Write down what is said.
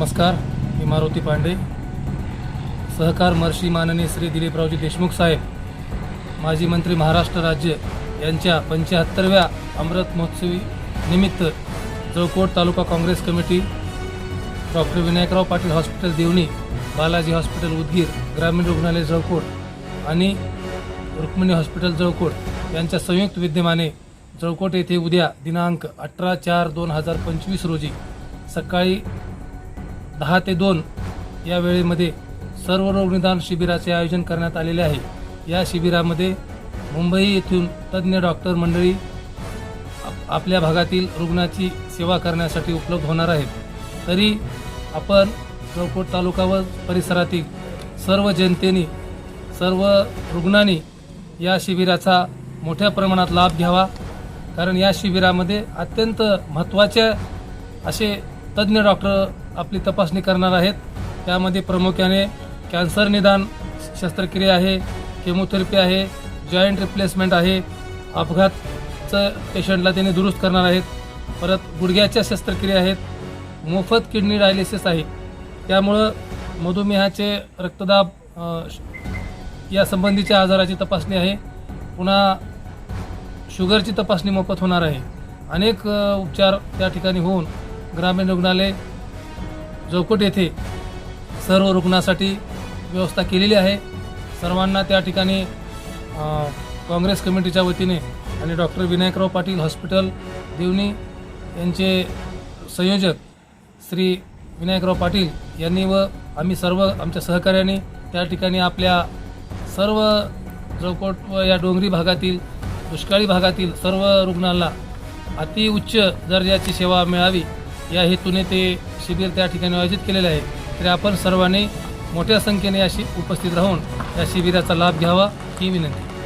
नमस्कार मी मारुती पांडे. सहकार महर्षी माननीय श्री दिलीपरावजी देशमुख साहेब माजी मंत्री महाराष्ट्र राज्य यांच्या पंच्याहत्तरव्या अमृत महोत्सवी निमित्त Jalkot taluka Congress committee doctor Vinayakrao Patil hospital Devni Balaji hospital Udgir ग्रामीण रुग्णालय जळकोट आणि रुक्मिणी हॉस्पिटल जळकोट यांच्या संयुक्त विद्यमाने जळकोट येथे उद्या दिनांक अठरा चार दोन हजार पंचवीस रोजी सकाळी दहा ते दोन या वेळेमध्ये सर्व रोगनिदान शिबिराचे आयोजन करण्यात आलेले आहे. या शिबिरामध्ये मुंबई येथून तज्ज्ञ डॉक्टर मंडळी आपल्या भागातील रुग्णाची सेवा करण्यासाठी उपलब्ध होणार आहेत. तरी आपण जळकोट तालुका व परिसरातील सर्व जनतेने सर्व रुग्णांनी या शिबिराचा मोठ्या प्रमाणात लाभ घ्यावा. कारण या शिबिरामध्ये अत्यंत महत्त्वाचे असे तज्ज्ञ डॉक्टर आपली तपासणी करणार आहेत. त्यामध्ये प्रामुख्याने कॅन्सर निदान शस्त्रक्रिया आहे केमोथेरपी आहे जॉईंट रिप्लेसमेंट आहे. अपघातचं पेशंटला त्यांनी दुरुस्त करणार आहेत. परत गुडघ्याच्या शस्त्रक्रिया आहेत. मोफत किडनी डायलिसिस आहे. त्यामुळं मधुमेहाचे रक्तदाब श- या संबंधीच्या आजाराची तपासणी आहे. पुन्हा शुगरची तपासणी मोफत होणार आहे. अनेक उपचार त्या ठिकाणी होऊन ग्रामीण रुग्णालय जोकोट येथे सर्व रुग्णासाठी व्यवस्था केलेली आहे. सर्वांना त्या ठिकाणी काँग्रेस कमिटीच्या वतीने आणि डॉक्टर विनायकराव पाटील हॉस्पिटल देवणी यांचे संयोजक श्री विनायकराव पाटील यांनी व आम्ही सर्व आमच्या सहकार्याने त्या ठिकाणी आपल्या सर्व चौकट व या डोंगरी भागातील दुष्काळी भागातील सर्व रुग्णांना अतिउच्च दर्जाची सेवा मिळावी. या हेतूने ते शिबिर त्या ठिकाणी आयोजित केलेले आहे. तरी आपण सर्वांनी मोठ्या संख्येने अशी उपस्थित राहून या शिबिराचा लाभ घ्यावा ही विनंती.